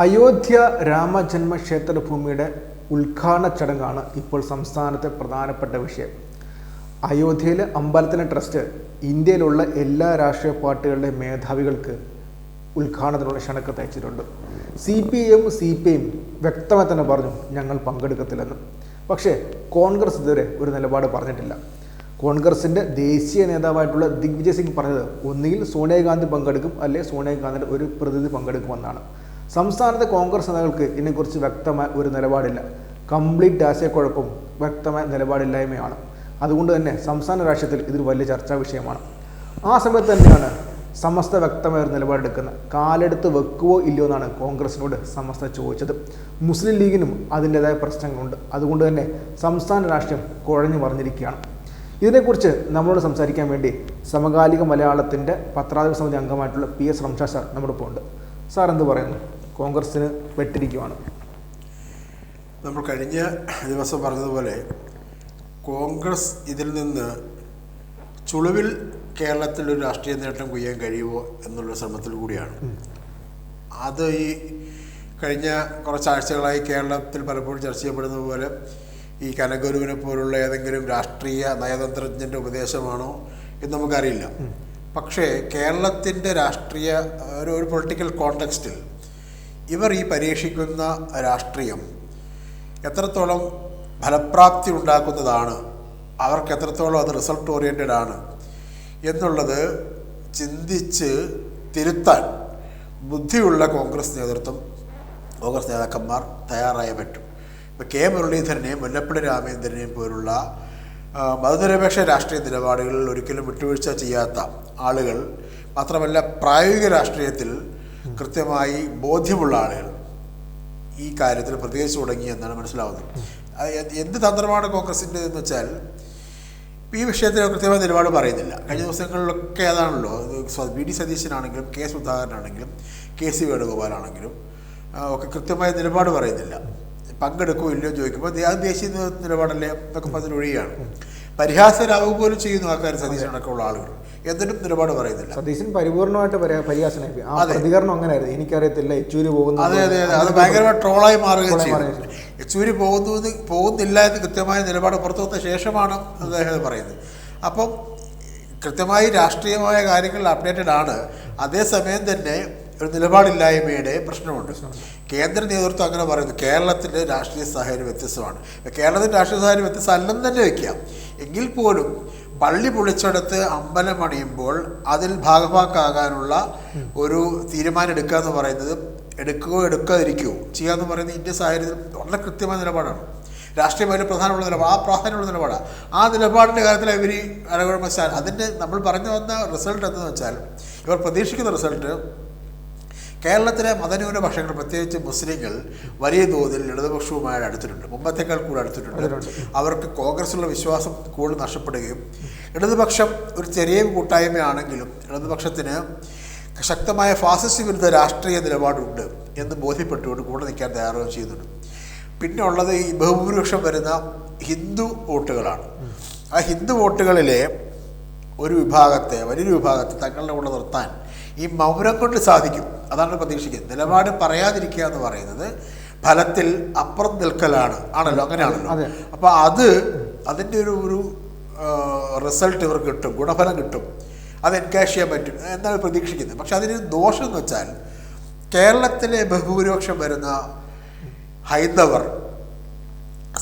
അയോധ്യ രാമജന്മക്ഷേത്ര ഭൂമിയുടെ ഉദ്ഘാടന ചടങ്ങാണ് ഇപ്പോൾ സംസ്ഥാനത്തെ പ്രധാനപ്പെട്ട വിഷയം. അയോധ്യയിലെ അമ്പലത്തിലെ ട്രസ്റ്റ് ഇന്ത്യയിലുള്ള എല്ലാ രാഷ്ട്രീയ പാർട്ടികളുടെ മേധാവികൾക്ക് ഉദ്ഘാടനത്തിനുള്ള ക്ഷണക്കത്ത് അയച്ചിട്ടുണ്ട് C P M C P M വ്യക്തമായി തന്നെ പറഞ്ഞു ഞങ്ങൾ പങ്കെടുക്കത്തില്ലെന്ന്. പക്ഷേ കോൺഗ്രസ് ഇതുവരെ ഒരു നിലപാട് പറഞ്ഞിട്ടില്ല. കോൺഗ്രസിന്റെ ദേശീയ നേതാവായിട്ടുള്ള ദിഗ്വിജയ് സിംഗ് പറഞ്ഞത് ഒന്നുകിൽ സോണിയാഗാന്ധി പങ്കെടുക്കും അല്ലെങ്കിൽ സോണിയാഗാന്ധിയുടെ ഒരു പ്രതിനിധി പങ്കെടുക്കുമെന്നാണ്. സംസ്ഥാനത്തെ കോൺഗ്രസ് നേതാക്കൾക്ക് ഇതിനെക്കുറിച്ച് വ്യക്തമായ ഒരു നിലപാടില്ല. കംപ്ലീറ്റ് ആശയക്കുഴപ്പം വ്യക്തമായ നിലപാടില്ലായ്മയാണ്. അതുകൊണ്ട് തന്നെ സംസ്ഥാന രാഷ്ട്രീയത്തിൽ ഇതൊരു വലിയ ചർച്ചാ വിഷയമാണ്. ആ സമയത്ത് തന്നെയാണ് സമസ്ത വ്യക്തമായ ഒരു നിലപാടെടുക്കുന്നത്. കാലെടുത്ത് വെക്കുവോ ഇല്ലയോ എന്നാണ് കോൺഗ്രസിനോട് സമസ്ത ചോദിച്ചത്. മുസ്ലിം ലീഗിനും അതിന്റെതായ പ്രശ്നങ്ങളുണ്ട്. അതുകൊണ്ട് തന്നെ സംസ്ഥാന രാഷ്ട്രീയം കുഴഞ്ഞു മറിഞ്ഞിരിക്കുകയാണ്. ഇതിനെക്കുറിച്ച് നമ്മളോട് സംസാരിക്കാൻ വേണ്ടി സമകാലിക മലയാളത്തിന്റെ പത്രാധിപ സമിതി അംഗമായിട്ടുള്ള പി എസ് റംഷാ സാർ നമ്മുടെ ഇപ്പോൾ ഉണ്ട് സാർ എന്ത് പറയുന്നു? കോൺഗ്രസിന് പെട്ടിരിക്കുവാണ്. നമ്മൾ കഴിഞ്ഞ ദിവസം പറഞ്ഞതുപോലെ കോൺഗ്രസ് ഇതിൽ നിന്ന് ചുളിവിൽ കേരളത്തിൽ ഒരു രാഷ്ട്രീയ നേട്ടം കൊയ്യാൻ കഴിയുമോ എന്നുള്ള ശ്രമത്തിൽ കൂടിയാണ്. അത് ഈ കഴിഞ്ഞ കുറച്ചാഴ്ചകളായി കേരളത്തിൽ പലപ്പോഴും ചർച്ച ചെയ്യപ്പെടുന്നത് പോലെ ഈ കനഗുരുവിനെ പോലുള്ള ഏതെങ്കിലും രാഷ്ട്രീയ നയതന്ത്രജ്ഞന്റെ ഉപദേശമാണോ എന്ന് നമുക്കറിയില്ല. പക്ഷേ കേരളത്തിന്റെ രാഷ്ട്രീയ ഒരു ഒരു പൊളിറ്റിക്കൽ കോണ്ടെക്സ്റ്റിൽ ഇവർ ഈ പരീക്ഷിക്കുന്ന രാഷ്ട്രീയം എത്രത്തോളം ഫലപ്രാപ്തി ഉണ്ടാക്കുന്നതാണ് അവർക്ക് എത്രത്തോളം അത് റിസൾട്ട് ഓറിയന്റഡ് ആണ് എന്നുള്ളത് ചിന്തിച്ച് തിരുത്താൻ ബുദ്ധിയുള്ള കോൺഗ്രസ് നേതൃത്വം കോൺഗ്രസ് നേതാക്കന്മാർ തയ്യാറായ പറ്റും. ഇപ്പോൾ കെ മുരളീധരനെയും മുല്ലപ്പള്ളി രാമേന്ദ്രനെയും പോലുള്ള മതനിരപേക്ഷ രാഷ്ട്രീയ നിലപാടുകളിൽ ഒരിക്കലും വിട്ടുവീഴ്ച ചെയ്യാത്ത ആളുകൾ മാത്രമല്ല പ്രായോഗിക രാഷ്ട്രീയത്തിൽ കൃത്യമായി ബോധ്യമുള്ള ആളുകൾ. ഈ കാര്യത്തിൽ പ്രതികരിച്ചു തുടങ്ങി എന്നാണ് മനസ്സിലാവുന്നത്. എന്ത് തന്ത്രമാണ് കോൺഗ്രസിന്റെ എന്ന് വെച്ചാൽ ഈ വിഷയത്തിൽ കൃത്യമായ നിലപാട് പറയുന്നില്ല. കഴിഞ്ഞ ദിവസങ്ങളിലൊക്കെ അതാണല്ലോ ബി ഡി സതീശനാണെങ്കിലും കെ സുധാകരനാണെങ്കിലും കെ സി വേണുഗോപാലാണെങ്കിലും ഒക്കെ കൃത്യമായ നിലപാട് പറയുന്നില്ല. പങ്കെടുക്കുമോ ഇല്ലയോ ചോദിക്കുമ്പോൾ അത് ദേശീയ നില- നിലപാടല്ലേ എന്നൊക്കെ പറഞ്ഞൊഴിയാണ് പരിഹാസരാവുക പോലും ചെയ്യുന്നു ആൾക്കാർ സതീശനടക്കമുള്ള ആളുകൾ. എന്നിട്ടും നിലപാട് പറയുന്നില്ല. സതീശൻ പരിപൂർണമായിട്ട് പരിഹാസന പരിഹാസനായി ആ പ്രതികരണം അങ്ങനെയായിരുന്നു. എനിക്കറിയത്തില്ല യെച്ചൂര് പോകുന്നു അതെ അതെ അതെ. അത് ഭയങ്കരമായി ട്രോളായി മാറുകയും മാറുകയും യെച്ചൂരി പോകുന്നു പോകുന്നില്ല എന്ന് കൃത്യമായ നിലപാട് പുറത്തു വന്ന ശേഷമാണ് അദ്ദേഹം പറയുന്നത്. അപ്പം കൃത്യമായി രാഷ്ട്രീയമായ കാര്യങ്ങളിൽ അപ്ഡേറ്റഡ് ആണ്. അതേസമയം തന്നെ ഒരു നിലപാടില്ലായ്മയുടെ പ്രശ്നമുണ്ട്. കേന്ദ്ര നേതൃത്വം അങ്ങനെ പറയുന്നു. കേരളത്തിന്റെ രാഷ്ട്രീയ സാഹചര്യം വ്യത്യസ്തമാണ്. കേരളത്തിന്റെ രാഷ്ട്രീയ സാഹചര്യം വ്യത്യസ്തമല്ലെന്ന് തന്നെ വയ്ക്കാം. എങ്കിൽ പോലും പള്ളി പൊളിച്ചെടുത്ത് അമ്പലം അണിയുമ്പോൾ അതിൽ ഭാഗഭാക്കാകാനുള്ള ഒരു തീരുമാനം എടുക്കുക എന്ന് പറയുന്നത് എടുക്കുകയോ എടുക്കാതിരിക്കുകയോ ചെയ്യുക എന്ന് പറയുന്നത് ഇന്ത്യ സാഹചര്യത്തിൽ വളരെ കൃത്യമായ നിലപാടാണ്. രാഷ്ട്രീയമായിട്ട് പ്രധാനമുള്ള നിലപാട് ആ പ്രാധാന്യമുള്ള നിലപാടാണ് ആ നിലപാടിന്റെ കാര്യത്തിൽ ഇവർ അരകുഴമശാൽ അതിന്റെ നമ്മൾ പറഞ്ഞു വന്ന റിസൾട്ട് എന്താണെന്ന് വെച്ചാൽ ഇവർ പ്രതീക്ഷിക്കുന്ന റിസൾട്ട് കേരളത്തിലെ മതന്യൂനപക്ഷങ്ങൾ പ്രത്യേകിച്ച് മുസ്ലിങ്ങൾ വലിയ തോതിൽ ഇടതുപക്ഷവുമായി അടുത്തിട്ടുണ്ട്. മുമ്പത്തേക്കാൾ കൂടെ അടുത്തിട്ടുണ്ട്. അവർക്ക് കോൺഗ്രസിലുള്ള വിശ്വാസം കൂടുതൽ നഷ്ടപ്പെടുകയും ഇടതുപക്ഷം ഒരു ചെറിയ കൂട്ടായ്മയാണെങ്കിലും ഇടതുപക്ഷത്തിന് ശക്തമായ ഫാസിസ്റ്റ് വിരുദ്ധ രാഷ്ട്രീയ നിലപാടുണ്ട് എന്ന് ബോധ്യപ്പെട്ടുകൊണ്ട് കൂടെ നിൽക്കാൻ തയ്യാറുകയും ചെയ്യുന്നുണ്ട്. പിന്നെ ഉള്ളത് ഈ ബഹുഭൂരിപക്ഷം വരുന്ന ഹിന്ദു വോട്ടുകളാണ്. ആ ഹിന്ദു വോട്ടുകളിലെ ഒരു വിഭാഗത്തെ വലിയൊരു വിഭാഗത്തെ തങ്ങളുടെ കൂടെ നിർത്താൻ ഈ മൗനം കൊണ്ട് സാധിക്കും. അതാണ് പ്രതീക്ഷിക്കുന്നത്. നിലപാട് പറയാതിരിക്കുക എന്ന് പറയുന്നത് ഫലത്തിൽ അപ്പുറം നിൽക്കലാണ്. ആണല്ലോ? അങ്ങനെയാണല്ലോ. അപ്പോൾ അത് അതിന്റെ ഒരു ഒരു റിസൾട്ട് ഇവർക്ക് കിട്ടും. ഗുണഫലം കിട്ടും. അത് എൻകാഷ് ചെയ്യാൻ പറ്റും. എന്നാണ് പ്രതീക്ഷിക്കുന്നത്. പക്ഷെ അതിന് ദോഷം എന്ന് വെച്ചാൽ കേരളത്തിലെ ബഹുഭൂരിപക്ഷം വരുന്ന ഹൈന്ദവർ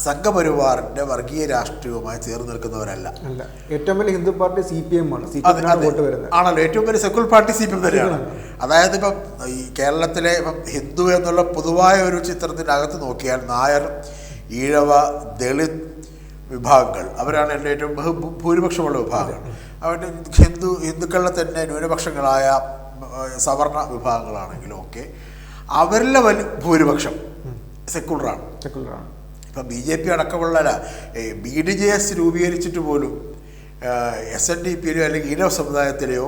സംഘപരിവാറിന്റെ വർഗീയ രാഷ്ട്രീയവുമായി ചേർന്ന് നിൽക്കുന്നവരല്ല. അല്ല ഏറ്റവും വലിയ Hindu party C P M ആണ്. ആണല്ലോ ഏറ്റവും വലിയ secular party C P M തന്നെയാണ്. അതായത് ഇപ്പം ഈ കേരളത്തിലെ ഇപ്പം ഹിന്ദു എന്നുള്ള പൊതുവായ ഒരു ചിത്രത്തിന്റെ അകത്ത് നോക്കിയാൽ നായർ ഈഴവ ദളിത് വിഭാഗങ്ങൾ അവരാണ് എന്റെ ഏറ്റവും ഭൂരിപക്ഷമുള്ള വിഭാഗങ്ങൾ അവരുടെ ഹിന്ദു ഹിന്ദുക്കളിലെ തന്നെ ന്യൂനപക്ഷങ്ങളായ സവർണ വിഭാഗങ്ങളാണെങ്കിലും ഒക്കെ അവരിലെ വലിയ ഭൂരിപക്ഷം സെക്കുലറാണ് സെക്കുലറാണ് ഇപ്പം ബി ജെ പി അടക്കമുള്ള ബി ഡി ജെ എസ് രൂപീകരിച്ചിട്ട് പോലും എസ് എൻ ഡി പിയിലെയോ അല്ലെങ്കിൽ ഈഴവ സമുദായത്തിലെയോ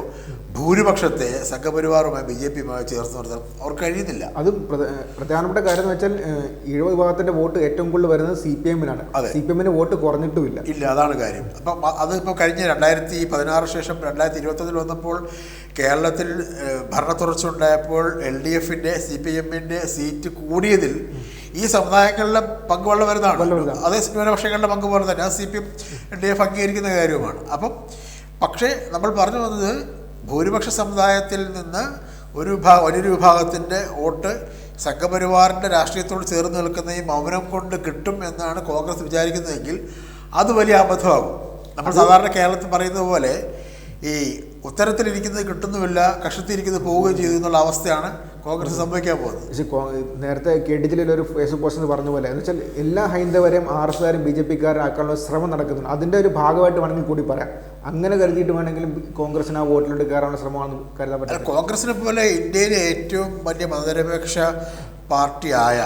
ഭൂരിപക്ഷത്തെ സംഘപരിവാറുമായി ബി ജെ പിയുമായി ചേർത്ത് നിർത്താൻ അവർക്ക് കഴിയുന്നില്ല. അത് പ്രധ- പ്രധാനപ്പെട്ട കാര്യം എന്ന് വെച്ചാൽ ഈഴവ വിഭാഗത്തിന്റെ വോട്ട് ഏറ്റവും കൂടുതൽ വരുന്നത് സി പി എമ്മിനാണ്. അതെ. സി പി എമ്മിന് വോട്ട് കുറഞ്ഞിട്ടുമില്ല. ഇല്ല അതാണ് കാര്യം. അപ്പം അതിപ്പോൾ അത് ഇപ്പോൾ കഴിഞ്ഞ രണ്ടായിരത്തി പതിനാറ് ശേഷം രണ്ടായിരത്തി ഇരുപത്തൊന്നിൽ വന്നപ്പോൾ കേരളത്തിൽ ഭരണത്തുറച്ചുണ്ടായപ്പോൾ ഭരണത്തുടർച്ച ഉണ്ടായപ്പോൾ എൽ ഡി എഫിന്റെ സി പി എമ്മിന്റെ സീറ്റ് കൂടിയതിൽ ഈ സമുദായങ്ങളിലെ പങ്ക് വളരെ വരുന്നതാണ്. അതേ ന്യൂനപക്ഷങ്ങളുടെ പങ്ക് പോലെ തന്നെ C P M D F അംഗീകരിക്കുന്ന കാര്യവുമാണ്. അപ്പം പക്ഷേ നമ്മൾ പറഞ്ഞു വന്നത് ഭൂരിപക്ഷ സമുദായത്തിൽ നിന്ന് ഒരു വിഭാ വലിയൊരു വിഭാഗത്തിന്റെ വോട്ട് സംഘപരിവാറിന്റെ രാഷ്ട്രീയത്തോട് ചേർന്ന് നിൽക്കുന്ന ഈ മൗനം കൊണ്ട് കിട്ടും എന്നാണ് കോൺഗ്രസ് വിചാരിക്കുന്നതെങ്കിൽ അത് വലിയ അബദ്ധമാകും. നമ്മൾ സാധാരണ കേരളത്തിൽ പറയുന്നത് പോലെ ഈ ഉത്തരത്തിലിരിക്കുന്നത് കിട്ടുന്നുമില്ല കഷത്തിരിക്കുന്നത് പോവുകയും ചെയ്തു എന്നുള്ള അവസ്ഥയാണ് കോൺഗ്രസ് സംഭവിക്കാൻ പോകുന്നത്. പക്ഷേ നേരത്തെ കെ ടി ജലീൽ ഒരു ഫേസ്ബുക്ക് പോസ്റ്റ് എന്ന് പറഞ്ഞ പോലെ എന്ന് വെച്ചാൽ എല്ലാ ഹൈന്ദവരെയും ആർ എസ് കാരും ബി ജെ പിക്കാരാക്കാനുള്ള ശ്രമം നടക്കുന്നുണ്ട്. അതിന്റെ ഒരു ഭാഗമായിട്ട് വേണമെങ്കിൽ കൂടി പറയാം. അങ്ങനെ കരുതിയിട്ട് വേണമെങ്കിലും കോൺഗ്രസിന് ആ വോട്ടിലോട്ട് കയറാനുള്ള ശ്രമമാണെന്ന് കരുതാൻ പറ്റില്ല. കോൺഗ്രസിനെ പോലെ ഇന്ത്യയിലെ ഏറ്റവും വലിയ മതനിരപേക്ഷ പാർട്ടിയായ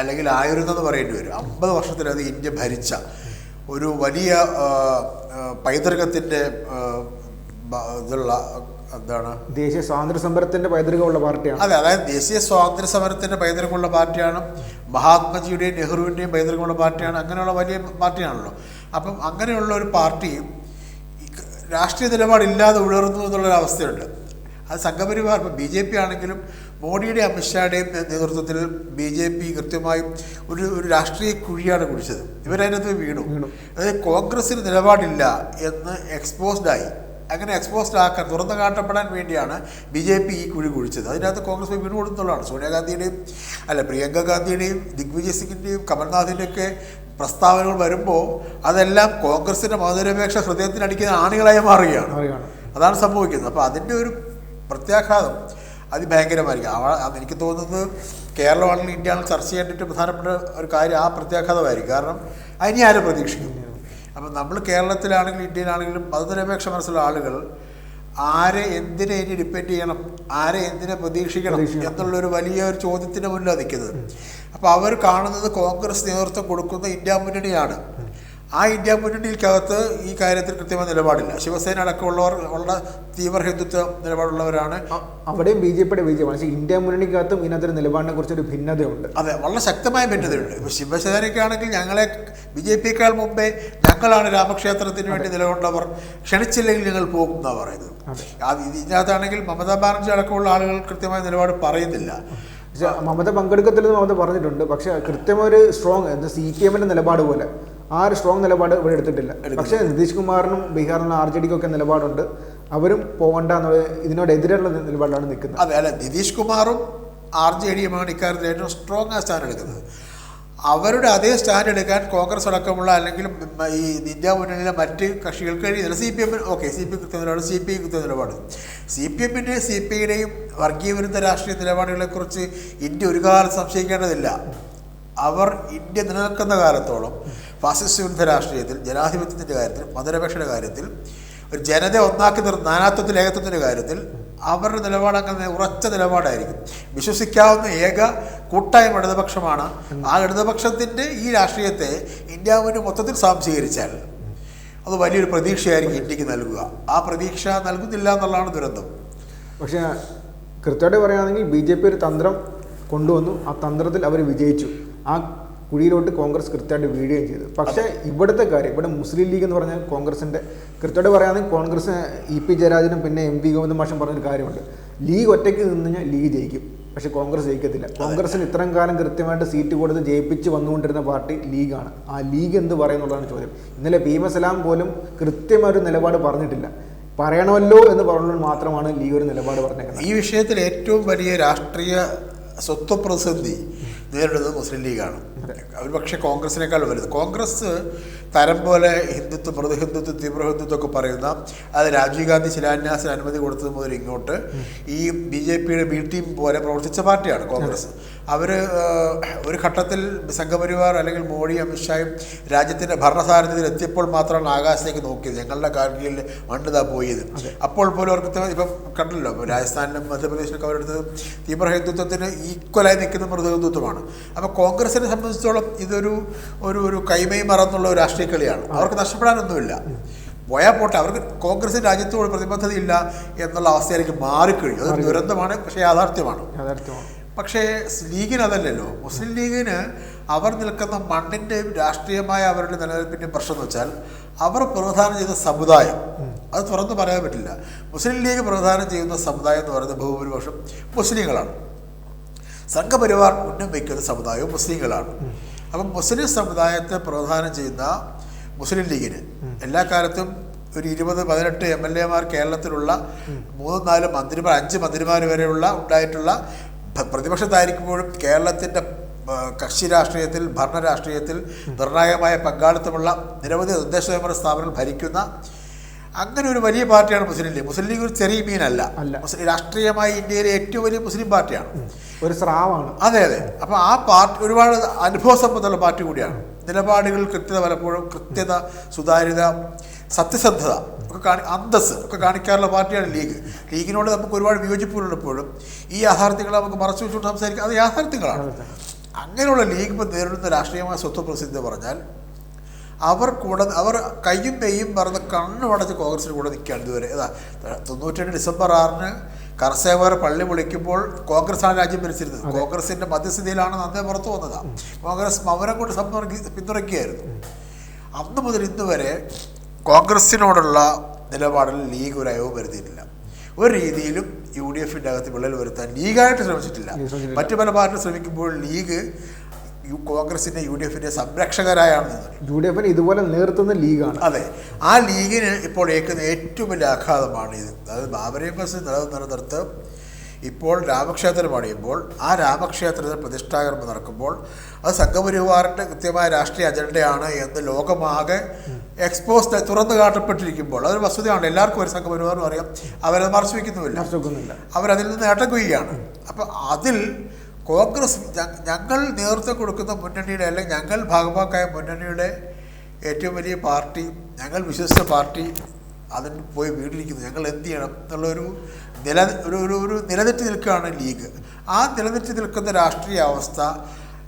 അല്ലെങ്കിൽ ആയിരുന്നെന്ന് പറയേണ്ടി വരും. അമ്പത് വർഷത്തിലധികം ഇന്ത്യ ഭരിച്ച ഒരു വലിയ പൈതൃകത്തിന്റെ ഇതുള്ള എന്താണ് ദേശീയ സ്വാതന്ത്ര്യ സമരത്തിന്റെ പൈതൃകമുള്ള പാർട്ടിയാണ്. അതെ അതായത് ദേശീയ സ്വാതന്ത്ര്യ സമരത്തിന്റെ പൈതൃകമുള്ള പാർട്ടിയാണ്. മഹാത്മജിയുടെയും നെഹ്റുവിന്റെയും പൈതൃകമുള്ള പാർട്ടിയാണ്. അങ്ങനെയുള്ള വലിയ പാർട്ടിയാണല്ലോ. അപ്പം അങ്ങനെയുള്ള ഒരു പാർട്ടി രാഷ്ട്രീയ നിലപാടില്ലാതെ ഉയർന്നു എന്നുള്ളൊരു അവസ്ഥയുണ്ട്. അത് സംഘപരിവാർ ഇപ്പം ബി ജെ പി ആണെങ്കിലും മോഡിയുടെ അമിത്ഷായുടെയും നേതൃത്വത്തിൽ ബി ജെ പി കൃത്യമായും ഒരു ഒരു രാഷ്ട്രീയ കുഴിയാണ് കുടിച്ചത്. ഇവരതിനകത്ത് വീണു. അതായത് കോൺഗ്രസിന് നിലപാടില്ല എന്ന് എക്സ്പോസ്ഡായി അങ്ങനെ എക്സ്പോസ്ഡ് ആക്കാൻ തുറന്നു കാട്ടപ്പെടാൻ വേണ്ടിയാണ് ബി ജെ പി ഈ കുഴി കുഴിച്ചത്. അതിനകത്ത് കോൺഗ്രസ് പോയി വീണ് കൊടുത്തുള്ളതാണ് സോണിയാഗാന്ധിയുടെയും അല്ല പ്രിയങ്ക ഗാന്ധിയുടെയും ദിഗ്വിജയ് സിംഗിന്റെയും കമൽനാഥിന്റെയൊക്കെ പ്രസ്താവനകൾ വരുമ്പോൾ അതെല്ലാം കോൺഗ്രസിന്റെ മതനിരപേക്ഷ ഹൃദയത്തിനടിക്കുന്ന ആണികളായി മാറുകയാണ്. അതാണ് സംഭവിക്കുന്നത്. അപ്പോൾ അതിന്റെ ഒരു പ്രത്യാഘാതം അതിഭയങ്കരമായിരിക്കും. എനിക്ക് തോന്നുന്നത് കേരളമാണെങ്കിലും ഇന്ത്യ ആണെങ്കിലും ചർച്ച ചെയ്യേണ്ടിട്ട് പ്രധാനപ്പെട്ട ഒരു കാര്യം ആ പ്രത്യാഘാതമായിരിക്കും. കാരണം അതിനെ ആരും പ്രതീക്ഷിക്കും? അപ്പം നമ്മൾ കേരളത്തിലാണെങ്കിലും ഇന്ത്യയിലാണെങ്കിലും മതനിരപേക്ഷ മനസ്സുള്ള ആളുകൾ ആരെ എന്തിനെ ഇനി ഡിപ്പെൻഡ് ചെയ്യണം ആരെ എന്തിനെ പ്രതീക്ഷിക്കണം എന്നുള്ള എന്നുള്ളൊരു വലിയ ഒരു ചോദ്യത്തിന് മുന്നിലാണ് നിൽക്കുന്നത്. അപ്പോൾ അവർ കാണുന്നത് കോൺഗ്രസ് നേതൃത്വം കൊടുക്കുന്ന ഇന്ത്യ മുന്നണിയാണ്. ആ ഇന്ത്യ മുന്നണിക്കകത്ത് ഈ കാര്യത്തിൽ കൃത്യമായ നിലപാടില്ല. ശിവസേന അടക്കമുള്ളവർ ഉള്ള തീവ്ര ഹിന്ദുത്വ നിലപാടുള്ളവരാണ്. അവിടെയും ബി ജെ പിയുടെ വിജയമാണ്. പക്ഷേ ഇന്ത്യ മുന്നണിക്കകത്തും ഇതിനകത്തൊരു നിലപാടിനെ കുറിച്ചൊരു ഭിന്നതയുണ്ട്. അതെ വളരെ ശക്തമായ ഭിന്നതയുണ്ട്. ഇപ്പോൾ ശിവസേനയ്ക്കാണെങ്കിൽ ഞങ്ങളെ ബി ജെ പിക്കാൾ മുമ്പേ ഞങ്ങളാണ് രാമക്ഷേത്രത്തിന് വേണ്ടി നിലകൊണ്ടവർ. ക്ഷണിച്ചില്ലെങ്കിൽ ഞങ്ങൾ പോകും എന്നാണ് പറയുന്നത്. ഇതിനകത്താണെങ്കിൽ മമതാ ബാനർജി അടക്കമുള്ള ആളുകൾ കൃത്യമായ നിലപാട് പറയുന്നില്ല. പക്ഷേ മമത പങ്കെടുക്കത്തില്ലെന്ന് മമത പറഞ്ഞിട്ടുണ്ട്. പക്ഷേ കൃത്യമായ ഒരു സ്ട്രോങ് എന്താ സി പി എമ്മിന്റെ നിലപാട് പോലെ. ആ ഒരു സ്ട്രോങ് നിലപാട് ഇവിടെ എടുത്തിട്ടില്ല. പക്ഷേ നിതീഷ് കുമാറിനും ബീഹാറിനും ആർ ജെ ഡിക്കും ഒക്കെ നിലപാടുണ്ട്. അവരും പോകണ്ട എന്നുള്ള ഇതിനോട് എതിരെയുള്ള നിലപാടിലാണ് നിൽക്കുന്നത്. അതെ അല്ല നിതീഷ് കുമാറും ആർ ജെ ഡിയുമാണ് ഇക്കാര്യത്തിൽ ഏറ്റവും സ്ട്രോങ് ആ സ്റ്റാൻഡ് എടുക്കുന്നത്. അവരുടെ അതേ സ്റ്റാൻഡ് എടുക്കാൻ കോൺഗ്രസ് അടക്കമുള്ള അല്ലെങ്കിൽ ഈ ഇന്ത്യ മുന്നണിയിലെ മറ്റ് കക്ഷികൾക്ക് കഴിയുന്നില്ല സി പി എമ്മിന് ഓക്കെ സി പി കൃത്യ നിലപാട് സി പി ഐ കൃത്യ നിലപാട്. സി പി എമ്മിന്റെയും സി പി ഐയുടെയും വർഗീയ വിരുദ്ധ രാഷ്ട്രീയ നിലപാടുകളെക്കുറിച്ച് ഇന്ത്യ ഒരു കാലം സംശയിക്കേണ്ടതില്ല. അവർ ഇന്ത്യ നിലനിൽക്കുന്ന കാലത്തോളം ഫാസിസ്റ്റ് വിരുദ്ധ രാഷ്ട്രീയത്തിൽ ജനാധിപത്യത്തിന്റെ കാര്യത്തിൽ മതനിരപേക്ഷയുടെ കാര്യത്തിൽ ഒരു ജനതയെ ഒന്നാക്കി നിർ നാനാത്വത്തിൽ ഏകത്വത്തിന്റെ കാര്യത്തിൽ അവരുടെ നിലപാട് ഉറച്ച നിലപാടായിരിക്കും. വിശ്വസിക്കാവുന്ന ഏക കൂട്ടായ്മ ഇടതുപക്ഷമാണ്. ആ ഇടതുപക്ഷത്തിന്റെ ഈ രാഷ്ട്രീയത്തെ ഇന്ത്യ മുന്നിൽ മൊത്തത്തിൽ സ്വാംശീകരിച്ചാൽ അത് വലിയൊരു പ്രതീക്ഷയായിരിക്കും ഇന്ത്യയ്ക്ക് നൽകുക. ആ പ്രതീക്ഷ നൽകുന്നില്ല എന്നുള്ളതാണ് ദുരന്തം. പക്ഷേ കൃത്യമായിട്ട് പറയുകയാണെങ്കിൽ ബി ജെ പി ഒരു തന്ത്രം കൊണ്ടുവന്നു. ആ തന്ത്രത്തിൽ അവർ വിജയിച്ചു. ആ കുഴിയിലോട്ട് കോൺഗ്രസ് കൃത്യമായിട്ട് വീഴുകയും ചെയ്തു. പക്ഷേ ഇവിടുത്തെ കാര്യം ഇവിടെ മുസ്ലിം ലീഗ് എന്ന് പറഞ്ഞാൽ കോൺഗ്രസിന്റെ കൃത്യമായിട്ട് പറയുകയാണെങ്കിൽ കോൺഗ്രസ് ഇ പി ജയരാജനും പിന്നെ എം വി ഗോവിന്ദ മാഷും പറഞ്ഞൊരു കാര്യമുണ്ട്. ലീഗ് ഒറ്റയ്ക്ക് നിന്ന് കഴിഞ്ഞാൽ ലീഗ് ജയിക്കും. പക്ഷേ കോൺഗ്രസ് ജയിക്കത്തില്ല. കോൺഗ്രസിന് ഇത്രയും കാലം കൃത്യമായിട്ട് സീറ്റ് കൊടുത്ത് ജയിപ്പിച്ച് വന്നുകൊണ്ടിരുന്ന പാർട്ടി ലീഗാണ്. ആ ലീഗ് എന്ത് പറയുന്നുള്ളതാണ് ചോദ്യം. ഇന്നലെ പി എം സലാം പോലും കൃത്യമായൊരു നിലപാട് പറഞ്ഞിട്ടില്ല. പറയണമല്ലോ എന്ന് പറഞ്ഞുകൊണ്ട് മാത്രമാണ് ലീഗ് ഒരു നിലപാട് പറഞ്ഞേക്കുന്നത്. ഈ വിഷയത്തിൽ ഏറ്റവും വലിയ രാഷ്ട്രീയ സ്വത്വ പ്രതിസന്ധി നേരിടുന്നത് മുസ്ലിം ലീഗാണ്. അവർ പക്ഷേ കോൺഗ്രസിനേക്കാൾ വലുത്. കോൺഗ്രസ് തരം പോലെ ഹിന്ദുത്വം പ്രതിഹിന്ദുത്വം ഹിന്ദുത്വം തീവ്ര ഹിന്ദുത്വം ഒക്കെ പറയുന്ന അത് രാജീവ് ഗാന്ധി ശിലാന്യാസിന് അനുമതി കൊടുത്തത് മുതൽ ഇങ്ങോട്ട് ഈ ബി ജെ പിയുടെ ബി ടീം പോലെ പ്രവർത്തിച്ച പാർട്ടിയാണ് കോൺഗ്രസ്. അവർ ഒരു ഘട്ടത്തിൽ സംഘപരിവാർ അല്ലെങ്കിൽ മോഡി അമിത്ഷായും രാജ്യത്തിന്റെ ഭരണസാരഥ്യത്തിൽ എത്തിയപ്പോൾ മാത്രമാണ് ആകാശത്തേക്ക് നോക്കിയത്. ഞങ്ങളുടെ കാർഗിലിൽ മണ്ണിതാ പോയത്. അപ്പോൾ പോലും അവർക്ക് ഇപ്പം കണ്ടല്ലോ രാജസ്ഥാനിലും മധ്യപ്രദേശിലൊക്കെ അവരെടുത്ത് തീവ്ര ഹിന്ദുത്വത്തിന് ഈക്വലായി നിൽക്കുന്ന മൃതഹിന്ദുത്വമാണ് അപ്പോൾ കോൺഗ്രസിനെ സംബന്ധിച്ചിടത്തോളം ഇതൊരു ഒരു ഒരു കൈമൈ മറന്നുള്ള ഒരു രാഷ്ട്രീയ കളിയാണ്. അവർക്ക് നഷ്ടപ്പെടാനൊന്നുമില്ല. പോയാൽ പോട്ടെ. അവർക്ക് കോൺഗ്രസ് രാജ്യത്തോട് പ്രതിബദ്ധതയില്ല എന്നുള്ള അവസ്ഥയിലേക്ക് മാറിക്കഴിഞ്ഞു. അത് ദുരന്തമാണ് പക്ഷേ യാഥാർത്ഥ്യമാണ്. യാഥാർത്ഥ്യമാണ്. പക്ഷേ ലീഗിന് അതല്ലല്ലോ. മുസ്ലിം ലീഗിന് അവർ നിൽക്കുന്ന മണ്ണിന്റെയും രാഷ്ട്രീയമായ അവരുടെ നിലനിൽപ്പിന്റെയും പ്രശ്നം എന്ന് വെച്ചാൽ അവർ പ്രധാനം ചെയ്യുന്ന സമുദായം. അത് തുറന്നു പറയാൻ പറ്റില്ല. മുസ്ലിം ലീഗ് പ്രധാനം ചെയ്യുന്ന സമുദായം എന്ന് പറയുന്നത് ബഹുഭൂരിപക്ഷം മുസ്ലിങ്ങളാണ്. സംഘപരിവാർ ഉന്നം വയ്ക്കുന്ന സമുദായവും മുസ്ലിങ്ങളാണ്. അപ്പം മുസ്ലിം സമുദായത്തെ പ്രധാനം ചെയ്യുന്ന മുസ്ലിം ലീഗിന് എല്ലാ കാലത്തും ഒരു ഇരുപത് പതിനെട്ട് എം എൽ എമാർ കേരളത്തിലുള്ള മൂന്നും നാല് മന്ത്രിമാർ അഞ്ച് മന്ത്രിമാർ വരെയുള്ള ഉണ്ടായിട്ടുള്ള പ്രതിപക്ഷത്തായിരിക്കുമ്പോഴും കേരളത്തിന്റെ കക്ഷി രാഷ്ട്രീയത്തിൽ ഭരണ രാഷ്ട്രീയത്തിൽ നിർണായകമായ പങ്കാളിത്തമുള്ള നിരവധി തദ്ദേശ സ്വയംഭരണ സ്ഥാപനങ്ങൾ ഭരിക്കുന്ന അങ്ങനെ ഒരു വലിയ പാർട്ടിയാണ് മുസ്ലിം ലീഗ്. മുസ്ലിം ലീഗ് ഒരു ചെറിയ മീനല്ല രാഷ്ട്രീയമായി ഇന്ത്യയിലെ ഏറ്റവും വലിയ മുസ്ലിം പാർട്ടിയാണ്. ഒരു സ്രാവാണ്. അതെ അതെ. അപ്പോൾ ആ പാർട്ടി ഒരുപാട് അനുഭവ സമ്പത്തുള്ള പാർട്ടി കൂടിയാണ്. നിലപാടുകൾ കൃത്യത പലപ്പോഴും കൃത്യത സുതാര്യത സത്യസന്ധത. ഒക്കെ കാണി അന്തസ് ഒക്കെ കാണിക്കാറുള്ള പാർട്ടിയാണ് ലീഗ്. ലീഗിനോട് നമുക്ക് ഒരുപാട് വിയോജിപ്പുകളുള്ളപ്പോഴും ഈ യാഥാർത്ഥ്യങ്ങളെ നമുക്ക് മറച്ചു വെച്ചുകൊണ്ട് സംസാരിക്കുക അത് യാഥാർത്ഥ്യങ്ങളാണ്. അങ്ങനെയുള്ള ലീഗ് ഇപ്പോൾ നേരിടുന്ന രാഷ്ട്രീയമായ സ്വത്വ പ്രസിദ്ധി പറഞ്ഞാൽ അവർ കൂടെ അവർ കയ്യും മെയ്യും മറന്ന് കണ്ണുമടച്ച് കോൺഗ്രസിന് കൂടെ നിൽക്കുകയാണ് ഇതുവരെ. ഏതാ തൊണ്ണൂറ്റി ഡിസംബർ ആറിന് കർസേവർ പള്ളി വിളിക്കുമ്പോൾ കോൺഗ്രസ്സാണ് രാജ്യം ഭരിച്ചിരുന്നത്. കോൺഗ്രസിന്റെ മധ്യസ്ഥതയിലാണ് അന്നേ പുറത്തു വന്നത്. കോൺഗ്രസ് മൗനം കൊണ്ട് പിന്തുണയ്ക്കുകയായിരുന്നു. അന്ന് മുതൽ ഇന്ന് വരെ കോൺഗ്രസിനോടുള്ള നിലപാടിൽ ലീഗ് ഒരു അയവ് വരുത്തിയിട്ടില്ല. ഒരു രീതിയിലും യു ഡി എഫിന്റെ അകത്ത് വിള്ളൽ വരുത്താൻ ലീഗായിട്ട് ശ്രമിച്ചിട്ടില്ല. മറ്റു പല പാർട്ടി ശ്രമിക്കുമ്പോൾ ലീഗ് യു കോൺഗ്രസിന്റെ യു ഡി എഫിന്റെ സംരക്ഷകരായാണ്. നിന്നത് യു ഡി എഫിന് ഇതുപോലെ നേർത്തുന്ന ലീഗാണ്. അതെ. ആ ലീഗിന് ഇപ്പോൾ ഏൽക്കുന്ന ഏറ്റവും വലിയ ആഘാതമാണ് ഇത്. അതായത് ബാബരി മസ്ജിദ് നിലനിർത്ത്. ഇപ്പോൾ രാമക്ഷേത്രം പണിയുമ്പോൾ ആ രാമക്ഷേത്രത്തിൽ പ്രതിഷ്ഠാകർമ്മം നടക്കുമ്പോൾ അത് സംഘപരിവാറിന്റെ കൃത്യമായ രാഷ്ട്രീയ അജണ്ടയാണ് എന്ന് ലോകമാകെ എക്സ്പോസ് തുറന്നു കാട്ടപ്പെട്ടിരിക്കുമ്പോൾ അതൊരു വസ്തുതയാണ് എല്ലാവർക്കും ഒരു സംഘപരിവാറും അറിയാം. അവരത് മറച്ചു വയ്ക്കുന്നുമില്ല. അവരതിൽ നിന്ന് നേട്ടക്കുകയാണ് അപ്പം അതിൽ കോൺഗ്രസ് ഞങ്ങൾ നേതൃത്വം കൊടുക്കുന്ന മുന്നണിയുടെ അല്ലെങ്കിൽ ഞങ്ങൾ ഭാഗഭാക്കായ മുന്നണിയുടെ ഏറ്റവും വലിയ പാർട്ടി ഞങ്ങൾ വിശ്വസിച്ച പാർട്ടി അതിന് പോയി വീടിരിക്കുന്നു. ഞങ്ങൾ എന്ത് ചെയ്യണം എന്നുള്ളൊരു നില ഒരു ഒരു ഒരു നിലനിർത്തി നിൽക്കുകയാണ് ലീഗ്. ആ നിലനിർത്തി നിൽക്കുന്ന രാഷ്ട്രീയ അവസ്ഥ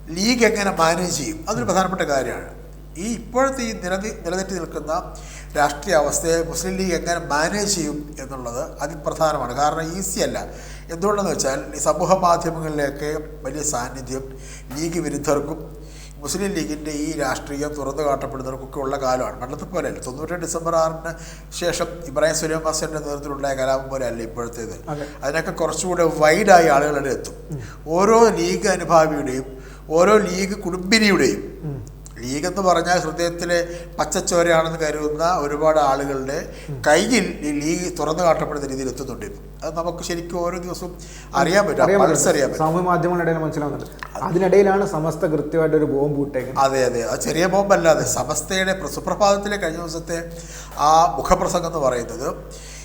ലീഗ് എങ്ങനെ മാനേജ് ചെയ്യും? അതൊരു പ്രധാനപ്പെട്ട കാര്യമാണ്. ഈ ഇപ്പോഴത്തെ ഈ നിലനി നിലനിറ്റി നിൽക്കുന്ന രാഷ്ട്രീയ അവസ്ഥയെ മുസ്ലിം ലീഗ് എങ്ങനെ മാനേജ് ചെയ്യും എന്നുള്ളത് അതിപ്രധാനമാണ്. കാരണം ഈസി അല്ല. എന്തുകൊണ്ടെന്ന് വെച്ചാൽ ഈ സമൂഹ മാധ്യമങ്ങളിലേക്ക് വലിയ സാന്നിധ്യം ലീഗ് വിരുദ്ധർക്കും മുസ്ലിം ലീഗിന്റെ ഈ രാഷ്ട്രീയം തുറന്നു കാട്ടപ്പെടുന്നവർക്കൊക്കെ ഉള്ള കാലമാണ്. പണ്ടത്തെ പോലെയല്ല തൊണ്ണൂറ്റി ഡിസംബർ ആറിന് ശേഷം ഇബ്രാഹിം സുലൈം മാസ്റ്ററിന്റെ നേതൃത്വത്തിലുണ്ടായ കലാപം പോലെ അല്ല ഇപ്പോഴത്തേത്. അതെ. അതിനൊക്കെ കുറച്ചുകൂടെ വൈഡായി ആളുകളുടെ എത്തും. ഓരോ ലീഗ് അനുഭാവിയുടെയും ഓരോ ലീഗ് കുടുംബിനിയുടെയും ലീഗ് എന്ന് പറഞ്ഞാൽ ഹൃദയത്തിലെ പച്ചച്ചോരയാണെന്ന് കരുതുന്ന ഒരുപാട് ആളുകളുടെ കയ്യിൽ ഈ ലീഗ് തുറന്നു കാട്ടപ്പെടുന്ന രീതിയിൽ എത്തുന്നുണ്ട് അത് നമുക്ക് ശരിക്കും ഓരോ ദിവസവും അറിയാൻ പറ്റും അറിയാൻ പറ്റും. സാമൂഹ്യ മാധ്യമങ്ങളുടെ മനസ്സിലാവുന്നുണ്ട് അതിനിടയിലാണ് സമസ്ത കൃത്യമായിട്ട് ഒരു ബോംബ് ഇട്ടേക്കുന്നത്. അതെ അതെ. ആ ചെറിയ ബോംബ് ബോംബല്ലാതെ സമസ്തയുടെ പ്ര- സുപ്രഭാതത്തിലെ കഴിഞ്ഞ ദിവസത്തെ ആ മുഖപ്രസംഗം എന്ന് പറയുന്നത്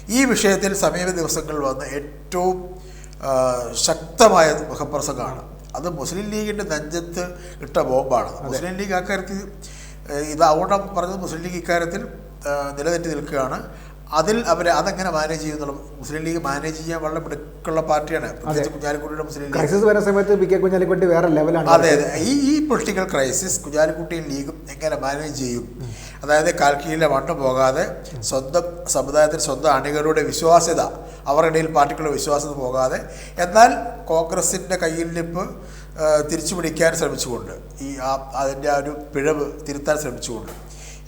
ഈ വിഷയത്തിൽ സമീപ ദിവസങ്ങളിൽ വന്ന ഏറ്റവും ശക്തമായ മുഖപ്രസംഗമാണ്. അത് മുസ്ലിം ലീഗിന്റെ നെഞ്ചത്ത് ഇട്ട ബോംബാണ്. മുസ്ലിം ലീഗ് അക്കാര്യത്തിൽ ഇത് ഔണം പറഞ്ഞത് മുസ്ലിം ലീഗ് ഇക്കാര്യത്തിൽ നിലതെറ്റി നിൽക്കുകയാണ്. അതിൽ അവർ അതെങ്ങനെ മാനേജ് ചെയ്യുന്നുള്ള മുസ്ലിം ലീഗ് മാനേജ് ചെയ്യാൻ വളരെ മിടുക്കുള്ള പാർട്ടിയാണ്. പ്രത്യേകിച്ച് കുഞ്ഞാലിക്കുട്ടിയുടെ മുസ്ലിം ലീഗ്. ക്രൈസിസ് വരുന്ന സമയത്ത് പി കെ കുഞ്ഞാലിക്കുട്ടി വേറെ ലെവലാണ് അതെ അതെ. ഈ ഈ പൊളിറ്റിക്കൽ ക്രൈസിസ് കുഞ്ഞാലിക്കുട്ടിയും ലീഗും എങ്ങനെ മാനേജ് ചെയ്യും? അതായത് കാൽക്കീഴിലെ മണ്ണ് പോകാതെ സ്വന്തം സമുദായത്തിൽ സ്വന്തം അണികളുടെ വിശ്വാസ്യത അവരുടെ ഇടയിൽ പാർട്ടിക്കുള്ള വിശ്വാസ്യത പോകാതെ എന്നാൽ കോൺഗ്രസിന്റെ കയ്യിൽ നിപ്പ് തിരിച്ചു പിടിക്കാൻ ശ്രമിച്ചുകൊണ്ട് ഈ ആ അതിന്റെ ആ ഒരു പിഴവ് തിരുത്താൻ ശ്രമിച്ചുകൊണ്ട്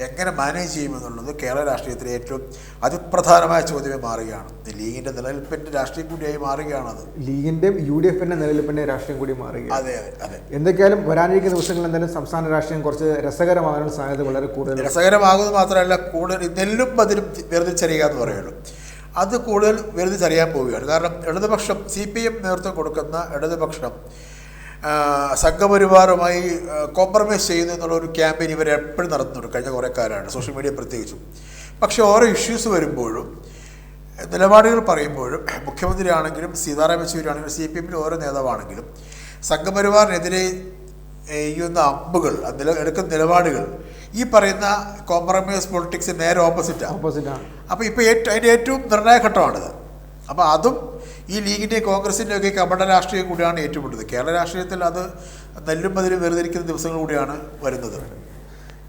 എങ്ങനെ മാനേജ് ചെയ്യുമെന്നുള്ളത് കേരള രാഷ്ട്രീയത്തിലെ ഏറ്റവും അതിപ്രധാനമായ ചോദ്യമായി മാറുകയാണ്. ലീഗിന്റെ നിലനിൽപ്പിന്റെ രാഷ്ട്രീയം കൂടിയായി മാറുകയാണത് ലീഗിന്റെ യു ഡി എഫിന്റെ നിലനിൽപ്പിന്റെ രാഷ്ട്രീയം കൂടി മാറുകയാണ്. അതെ അതെ അതെ. എന്തൊക്കെയാലും വരാനിരിക്കുന്ന ദിവസങ്ങളിൽ എന്തായാലും സംസ്ഥാന രാഷ്ട്രീയം കുറച്ച് രസകരമാകാനുള്ള സാധ്യത വളരെ കൂടുതൽ രസകരമാകുന്നത് മാത്രമല്ല കൂടുതൽ നെല്ലും പതിരും വേർതിരിച്ചറിയുക എന്ന് പറയുള്ളൂ. അത് കൂടുതൽ വേർതിരിച്ചറിയാൻ പോവുകയാണ്. കാരണം ഇടതുപക്ഷം സി പി എം നേതൃത്വം കൊടുക്കുന്ന ഇടതുപക്ഷം സംഘപരിവാറുമായി കോംപ്രമൈസ് ചെയ്യുന്നു എന്നുള്ള ഒരു ക്യാമ്പയിൻ ഇവർ എപ്പോഴും നടത്തുന്നുണ്ട്. കഴിഞ്ഞ കുറേ കാലമാണ്. സോഷ്യൽ മീഡിയ പ്രത്യേകിച്ചും. പക്ഷേ ഓരോ ഇഷ്യൂസ് വരുമ്പോഴും നിലപാടുകൾ പറയുമ്പോഴും മുഖ്യമന്ത്രി ആണെങ്കിലും സീതാറാം യെച്ചൂരി ആണെങ്കിലും സി പി എമ്മിന്റെ ഓരോ നേതാവാണെങ്കിലും സംഘപരിവാറിനെതിരെ ചെയ്യുന്ന അമ്പുകൾ അതിൽ നില എടുക്കുന്ന നിലപാടുകൾ ഈ പറയുന്ന കോംപ്രമൈസ് പൊളിറ്റിക്സ് നേരെ ഓപ്പോസിറ്റാണ് ഓപ്പോസിറ്റ് ആണ് അപ്പോൾ ഇപ്പോൾ ഏറ്റവും അതിന്റെ ഏറ്റവും നിർണായക ഘട്ടമാണിത്. അപ്പോൾ അതും ഈ ലീഗിന്റെയും കോൺഗ്രസിന്റെയും ഒക്കെ കപട രാഷ്ട്രീയം കൂടിയാണ് ഏറ്റുമുട്ടുന്നത്. കേരള രാഷ്ട്രീയത്തിൽ അത് നെല്ലും മതിലും വേർതിരിക്കുന്ന ദിവസങ്ങൾ കൂടിയാണ് വരുന്നത്.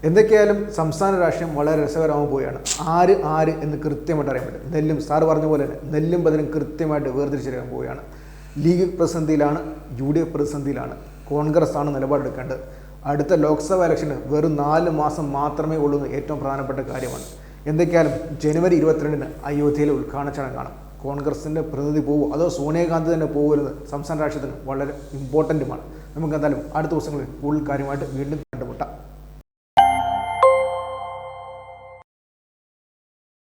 എന്തൊക്കെയായാലും സംസ്ഥാന രാഷ്ട്രീയം വളരെ രസകരമാകാൻ പോവുകയാണ്. ആര് ആര് എന്ന് കൃത്യമായിട്ട് അറിയാൻ പറ്റും. നെല്ലും സാർ പറഞ്ഞ പോലെ തന്നെ നെല്ലും ബദലും കൃത്യമായിട്ട് വേർതിരിച്ചറിയാൻ പോവുകയാണ്. ലീഗ് പ്രതിസന്ധിയിലാണ് യു ഡി എഫ് പ്രതിസന്ധിയിലാണ്. കോൺഗ്രസ് ആണ് നിലപാടെടുക്കേണ്ടത്. അടുത്ത ലോക്സഭാ ഇലക്ഷന് വെറും നാല് മാസം മാത്രമേ ഉള്ളൂ എന്ന് ഏറ്റവും പ്രധാനപ്പെട്ട കാര്യമാണ്. എന്തൊക്കെയായാലും ജനുവരി ഇരുപത്തിരണ്ടിന് അയോധ്യയിലെ ഉദ്ഘാടന ചടങ്ങാണ് കോൺഗ്രസിന്റെ പ്രതിനിധി പോകുമോ അതോ സോണിയാഗാന്ധി തന്നെ പോകരുത് സംസ്ഥാന രാഷ്ട്രീയത്തിന് വളരെ ഇമ്പോർട്ടന്റുമാണ് നമുക്ക് എന്തായാലും അടുത്ത ദിവസങ്ങളിൽ കൂടുതൽ കാര്യമായിട്ട് വീണ്ടും